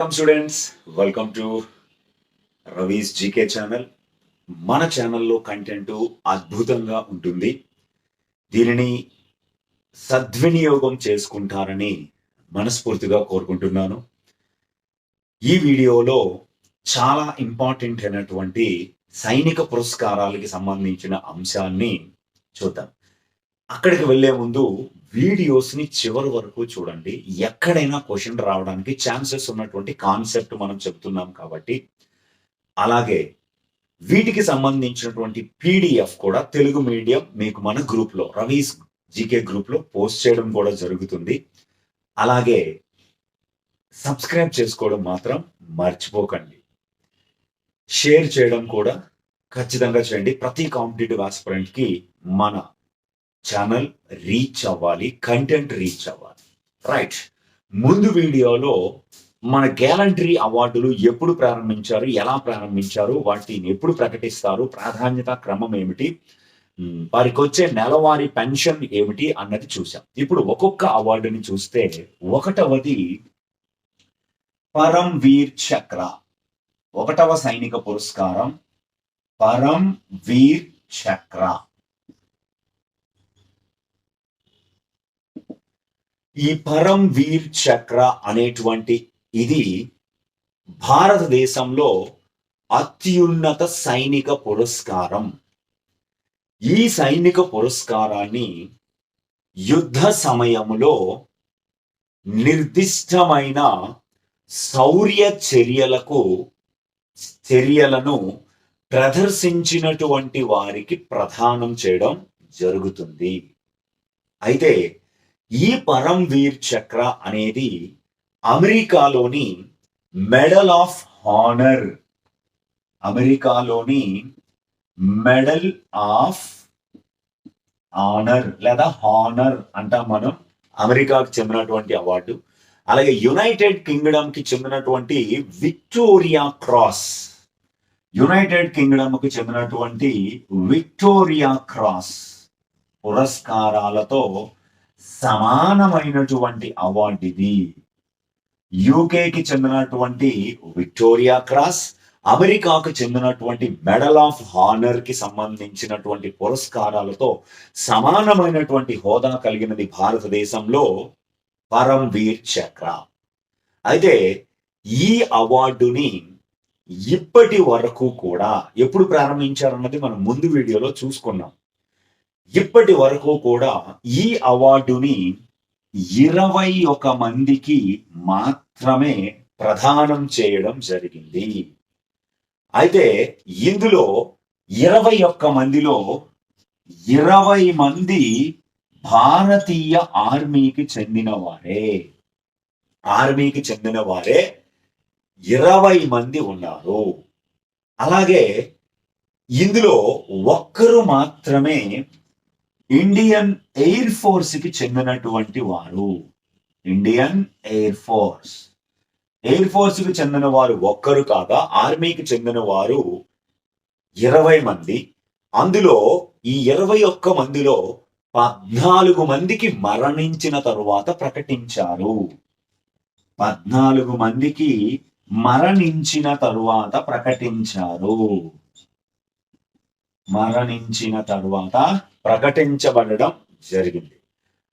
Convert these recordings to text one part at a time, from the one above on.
Welcome students welcome to Ravi's GK channel మన ఛానల్లో content అద్భుతంగా ఉంటుంది. దీనిని సద్వినియోగం చేసుకుంటారని మనస్ఫూర్తిగా కోరుకుంటున్నాను. ఈ వీడియోలో చాలా ఇంపార్టెంట్ అయినటువంటి సైనిక పురస్కారాలకి సంబంధించిన అంశాన్ని చూద్దాం. అక్కడికి వెళ్ళే ముందు వీడియోస్ని చివరి వరకు చూడండి. ఎక్కడైనా క్వశ్చన్ రావడానికి ఛాన్సెస్ ఉన్నటువంటి కాన్సెప్ట్ మనం చెప్తున్నాం కాబట్టి. అలాగే వీటికి సంబంధించినటువంటి పీడిఎఫ్ కూడా తెలుగు మీడియం మీకు మన గ్రూప్లో రవీస్ జీకే గ్రూప్లో పోస్ట్ చేయడం కూడా జరుగుతుంది. అలాగే సబ్స్క్రైబ్ చేసుకోవడం మాత్రం మర్చిపోకండి. షేర్ చేయడం కూడా ఖచ్చితంగా చేయండి. ప్రతి కాంపిటేటివ్ ఆస్పిరెంట్కి మన ఛానల్ రీచ్ అవ్వాలి కంటెంట్ రీచ్ అవ్వాలి. రైట్ ముందు వీడియోలో మన గ్యాలంటరీ అవార్డులు ఎప్పుడు ప్రారంభించారు ఎలా ప్రారంభించారు వాటిని ఎప్పుడు ప్రకటిస్తారు ప్రాధాన్యత క్రమం ఏమిటి వారికి వచ్చే నెలవారీ పెన్షన్ ఏమిటి అన్నది చూసాం ఇప్పుడు ఒక్కొక్క అవార్డుని చూస్తే ఒకటవది పరం వీర్ చక్ర ఒకటవ సైనిక పురస్కారం పరం వీర్ చక్ర. ఈ పరం వీర్ చక్ర అనేటువంటి ఇది భారతదేశంలో అత్యున్నత సైనిక పురస్కారం. ఈ సైనిక పురస్కారాన్ని యుద్ధ సమయములో నిర్దిష్టమైన శౌర్య చర్యలకు చర్యలను ప్రదర్శించినటువంటి వారికి ప్రదానం చేయడం జరుగుతుంది. అయితే ఈ పరంవీర్ చక్ర అనేది అమెరికాలోని మెడల్ ఆఫ్ హానర్. అమెరికాలోని మెడల్ ఆఫ్ ఆనర్ లేదా హానర్ అంటాం మనం అమెరికాకు చెందినటువంటి అవార్డు. అలాగే యునైటెడ్ కింగ్డమ్కి చెందినటువంటి విక్టోరియా క్రాస్. యునైటెడ్ కింగ్డమ్కు చెందినటువంటి విక్టోరియా క్రాస్ పురస్కారాలతో సమానమైనటువంటి అవార్డు ఇది. యూకేకి చెందినటువంటి విక్టోరియా క్రాస్ అమెరికాకు చెందినటువంటి మెడల్ ఆఫ్ హానర్కి సంబంధించినటువంటి పురస్కారాలతో సమానమైనటువంటి హోదా కలిగినది భారతదేశంలో పరంవీర్ చక్ర. అయితే ఈ అవార్డుని ఇప్పటి వరకు కూడా ఎప్పుడు ప్రారంభించారన్నది మనం ముందు వీడియోలో చూసుకున్నాం. ఇప్పటి వరకు కూడా ఈ అవార్డుని ఇరవై ఒక మందికి మాత్రమే ప్రదానం చేయడం జరిగింది. అయితే ఇందులో ఇరవై ఒక్క మందిలో ఇరవై మంది భారతీయ ఆర్మీకి చెందిన వారే ఆర్మీకి చెందిన వారే ఇరవై మంది ఉన్నారు. అలాగే ఇందులో ఒక్కరు మాత్రమే ఇండియన్ ఎయిర్ ఫోర్స్కి చెందినటువంటి వారు. Indian Air Force. ఎయిర్ ఫోర్స్కి చెందిన వారు ఒక్కరు కాగా ఆర్మీకి చెందిన వారు ఇరవై మంది. అందులో ఈ ఇరవై ఒక్క మందిలో పద్నాలుగు మందికి మరణించిన తరువాత ప్రకటించారు. పద్నాలుగు మందికి మరణించిన తరువాత ప్రకటించారు. మరణించిన తరువాత ప్రకటించబడడం జరిగింది.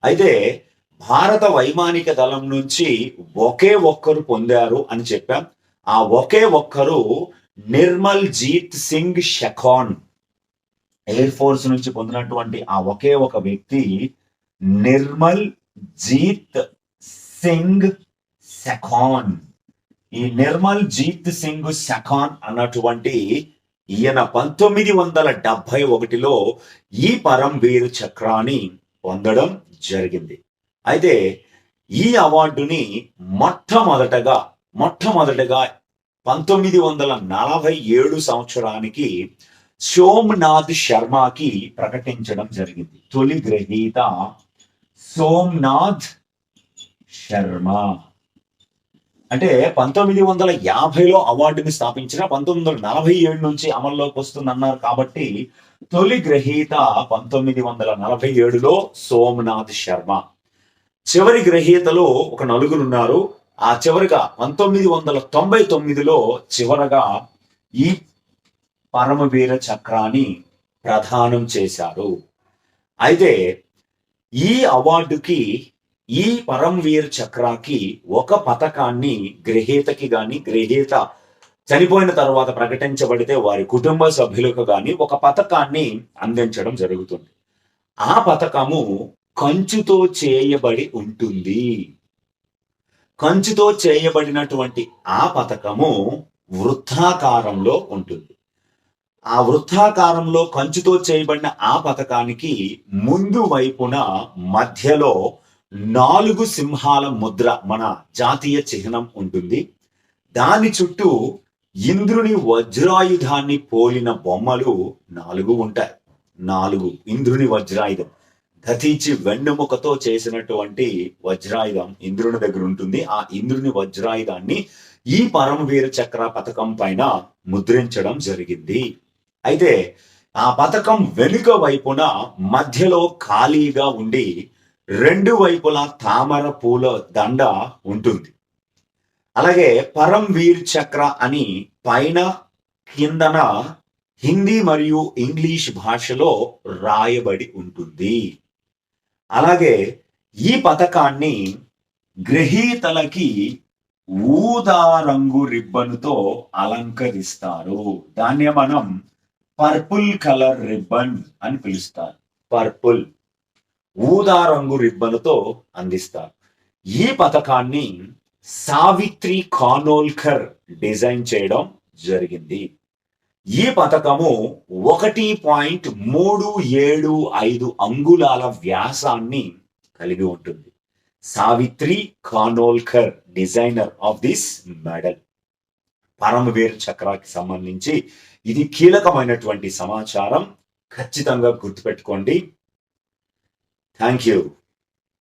అయితే భారత వైమానిక దళం నుంచి ఒకే ఒక్కరు పొందారు అని చెప్పాం. ఆ ఒకే ఒక్కరు నిర్మల్ జీత్ సింగ్ షెఖాన్. ఎయిర్ ఫోర్స్ నుంచి పొందినటువంటి ఆ ఒకే ఒక వ్యక్తి నిర్మల్ జీత్ సింగ్ సెఖాన్ ఈ నిర్మల్ జీత్ సింగ్ సెఖాన్ అన్నటువంటి ఈయన పంతొమ్మిది వందల డెబ్భై ఒకటిలో ఈ పరంవీర్ చక్రాన్ని పొందడం జరిగింది. అయితే ఈ అవార్డుని మొట్టమొదటగా మొట్టమొదటగా పంతొమ్మిది వందల నలభై ఏడు సంవత్సరానికి సోమ్నాథ్ శర్మకి ప్రకటించడం జరిగింది. తొలి గ్రహీత సోమ్నాథ్ శర్మ. అంటే పంతొమ్మిది వందల యాభైలో అవార్డుని స్థాపించిన పంతొమ్మిది వందల నలభై ఏడు నుంచి అమల్లోకి వస్తుందన్నారు కాబట్టి తొలి గ్రహీత పంతొమ్మిది వందల నలభై ఏడులో సోమనాథ్ శర్మ. చివరి గ్రహీతలో ఒక నలుగురు ఉన్నారు. ఆ చివరిగా పంతొమ్మిది వందల తొంభై తొమ్మిదిలో చివరగా ఈ పరమవీర చక్రాన్ని ప్రదానం చేశారు. అయితే ఈ అవార్డుకి ఈ పరమవీర్ చక్రాకి ఒక పథకాన్ని గ్రహీతకి గాని గ్రహీత చనిపోయిన తర్వాత ప్రకటించబడితే వారి కుటుంబ సభ్యులకు గాని ఒక పథకాన్ని అందించడం జరుగుతుంది. ఆ పథకము కంచుతో చేయబడి ఉంటుంది. కంచుతో చేయబడినటువంటి ఆ పథకము వృత్తాకారంలో ఉంటుంది. ఆ వృత్తాకారంలో కంచుతో చేయబడిన ఆ పథకానికి ముందు వైపున మధ్యలో నాలుగు సింహాల ముద్ర మన జాతీయ చిహ్నం ఉంటుంది. దాని చుట్టూ ఇంద్రుని వజ్రాయుధాన్ని పోలిన బొమ్మలు నాలుగు ఉంటాయి. నాలుగు ఇంద్రుని వజ్రాయుధం. దతీచి వెన్నెముకతో చేసినటువంటి వజ్రాయుధం ఇంద్రుని దగ్గర ఉంటుంది. ఆ ఇంద్రుని వజ్రాయుధాన్ని ఈ పరమవీర చక్ర పథకం పైన ముద్రించడం జరిగింది. అయితే ఆ పథకం వెనుక వైపున మధ్యలో ఖాళీగా ఉండి రెండు వైపులా తామర పూల దండ ఉంటుంది. అలాగే పరం వీర్ చక్ర అని పైన కిందన హిందీ మరియు ఇంగ్లీష్ భాషలో రాయబడి ఉంటుంది. అలాగే ఈ పథకాన్ని గ్రహీతలకి ఊదా రంగు రిబ్బన్తో అలంకరిస్తారు. దాన్ని మనం పర్పుల్ కలర్ రిబ్బన్ అని పిలుస్తారు. పర్పుల్. ఊదా రంగు రిబ్బన్తో అందిస్తారు. ఈ పథకాన్ని సావిత్రి కానోల్కర్ డిజైన్ చేయడం జరిగింది. ఈ పథకము ఒకటి పాయింట్ మూడు ఏడు ఐదు అంగుళాల వ్యాసాన్ని కలిగి ఉంటుంది. Savitri Khanolkar designer of this medal. Paramvir చక్రాకి సంబంధించి ఇది కీలకమైనటువంటి సమాచారం. ఖచ్చితంగా గుర్తుపెట్టుకోండి. Thank you.